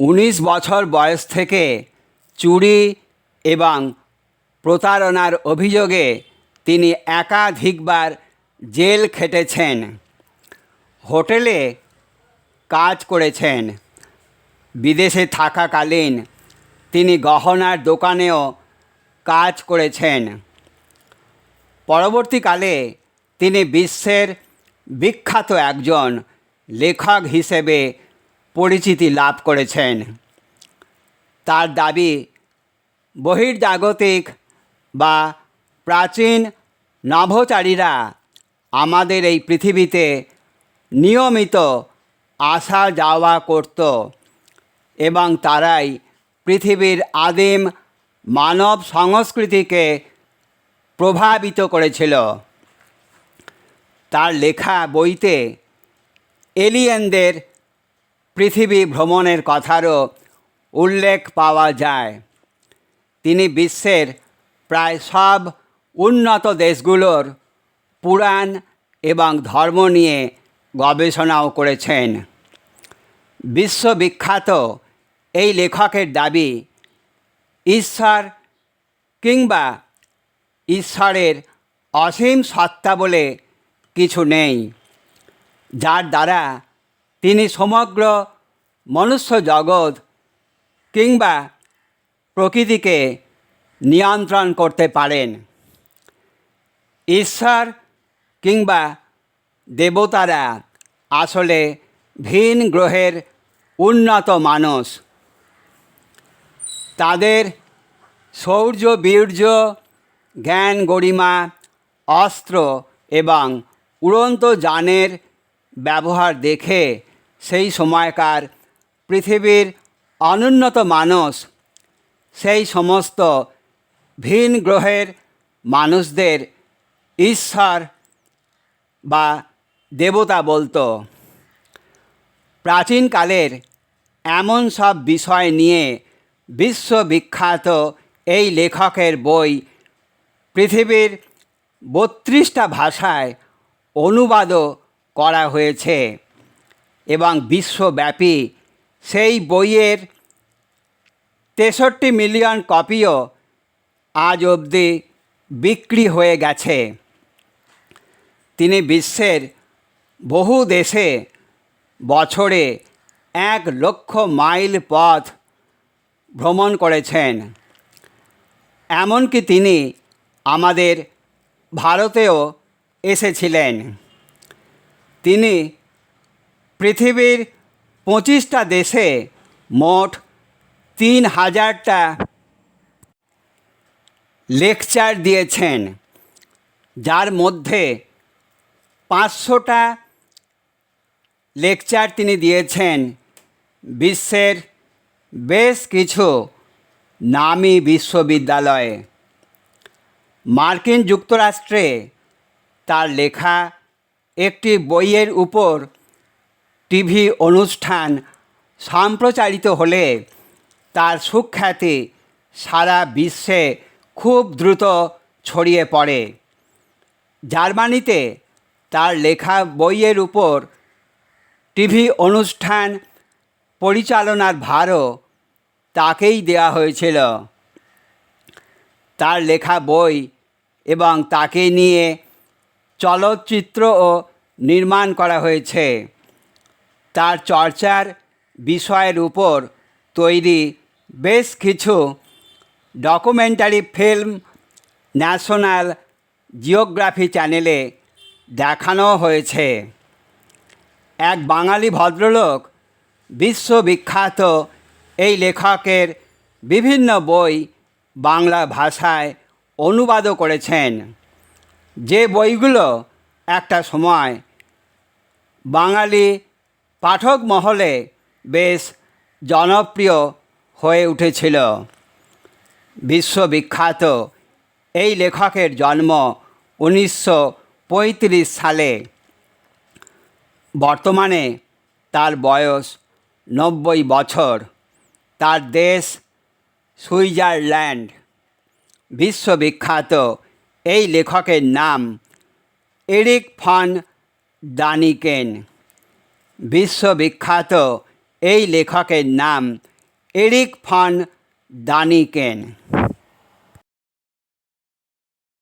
উনিশ বছর বয়স থেকে চুরি এবং প্রতারণার অভিযোগে তিনি একাধিকবার জেল খেটেছেন, হোটেলে কাজ করেছেন, বিদেশে থাকাকালীন তিনি গহনার দোকানেও কাজ করেছেন। পরবর্তীকালে তিনি বিশ্বের বিখ্যাত একজন লেখক হিসেবে পরিচিতি লাভ করেছেন। তার দাবি বহির্জাগতিক বা প্রাচীন নভোচারীরা আমাদের এই পৃথিবীতে নিয়মিত আসা যাওয়া করত এবং তারাই পৃথিবীর আদিম মানব সংস্কৃতিকে প্রভাবিত করেছিল। তার লেখা বইতে এলিয়েনদের পৃথিবী ভ্রমণের কথারও উল্লেখ পাওয়া যায়। তিনি বিশ্বের প্রায় সব উন্নত দেশগুলোর পুরাণ এবং ধর্ম নিয়ে গবেষণাও করেছেন। বিশ্ববিখ্যাত এই লেখকের দাবি, ঈশ্বর কিংবা ঈশ্বরের অসীম সত্তা বলে কিছু নেই, যার দ্বারা তিনি সমগ্র মনুষ্য জগৎ কিংবা প্রকৃতিকে নিয়ন্ত্রণ করতে পারেন। ঈশ্বর কিংবা দেবতারা আসলে ভিন গ্রহের উন্নত মানুষ। তাদের শৌর্য বীর্য, জ্ঞান, গরিমা, অস্ত্র এবং উড়ন্ত যানের ব্যবহার দেখে সেই সময়কার পৃথিবীর অনুন্নত মানুষ, সেই সমস্ত ভিন গ্রহের মানুষদের ঈশ্বর বা দেবতা বলতো। প্রাচীনকালের এমন সব বিষয় নিয়ে বিশ্ববিখ্যাত এই লেখকের বই পৃথিবীর বত্রিশটা ভাষায় অনুবাদও করা হয়েছে। এবং বিশ্বব্যাপী সেই বইয়ের তেষট্টি মিলিয়ন কপিও আজ অবধি বিক্রি হয়ে গেছে। তিনি বিশ্বের বহু দেশে বছরে এক লক্ষ মাইল পথ ভ্রমণ করেছেন। এমনকি তিনি আমাদের ভারতেও এসেছিলেন। তিনি পৃথিবীর পঁচিশটা দেশে মোট তিন হাজারটা লেকচার দিয়েছেন, যার মধ্যে পাঁচশোটা লেকচার তিনি দিয়েছেন বিশ্বের বেশ কিছু নামী বিশ্ববিদ্যালয়ে। মার্কিন যুক্তরাষ্ট্রে তার লেখা একটি বইয়ের উপর টিভি অনুষ্ঠান সম্প্রচারিত হলে তার সুখ্যাতি সারা বিশ্বে খুব দ্রুত ছড়িয়ে পড়ে। জার্মানিতে তার লেখা বইয়ের উপর টিভি অনুষ্ঠান পরিচালনার ভারও তাকেই দেওয়া হয়েছিল। তার লেখা বই এবং তাকে নিয়ে চলচ্চিত্রও নির্মাণ করা হয়েছে। তার চর্চার বিষয়ের উপর তৈরি বেশ কিছু ডকুমেন্টারি ফিল্ম ন্যাশনাল জিওগ্রাফি চ্যানেলে দেখানো হয়েছে। এক বাঙালি ভদ্রলোক বিশ্ববিখ্যাত এই লেখকের বিভিন্ন বই বাংলা ভাষায় অনুবাদও করেছেন। যে বইগুলো একটা সময় বাঙালি পাঠক মহলে বেশ জনপ্রিয় হয়ে উঠেছিল। বিশ্ববিখ্যাত এই লেখকের জন্ম উনিশশো পঁয়ত্রিশ সালে। বর্তমানে তার বয়স নব্বই বছর। তার দেশ সুইজারল্যান্ড। বিশ্ববিখ্যাত এই লেখকের নাম এরিক ফন দানিকেন বিশ্ববিখ্যাত এই লেখকের নাম এরিক ফান দানিকেন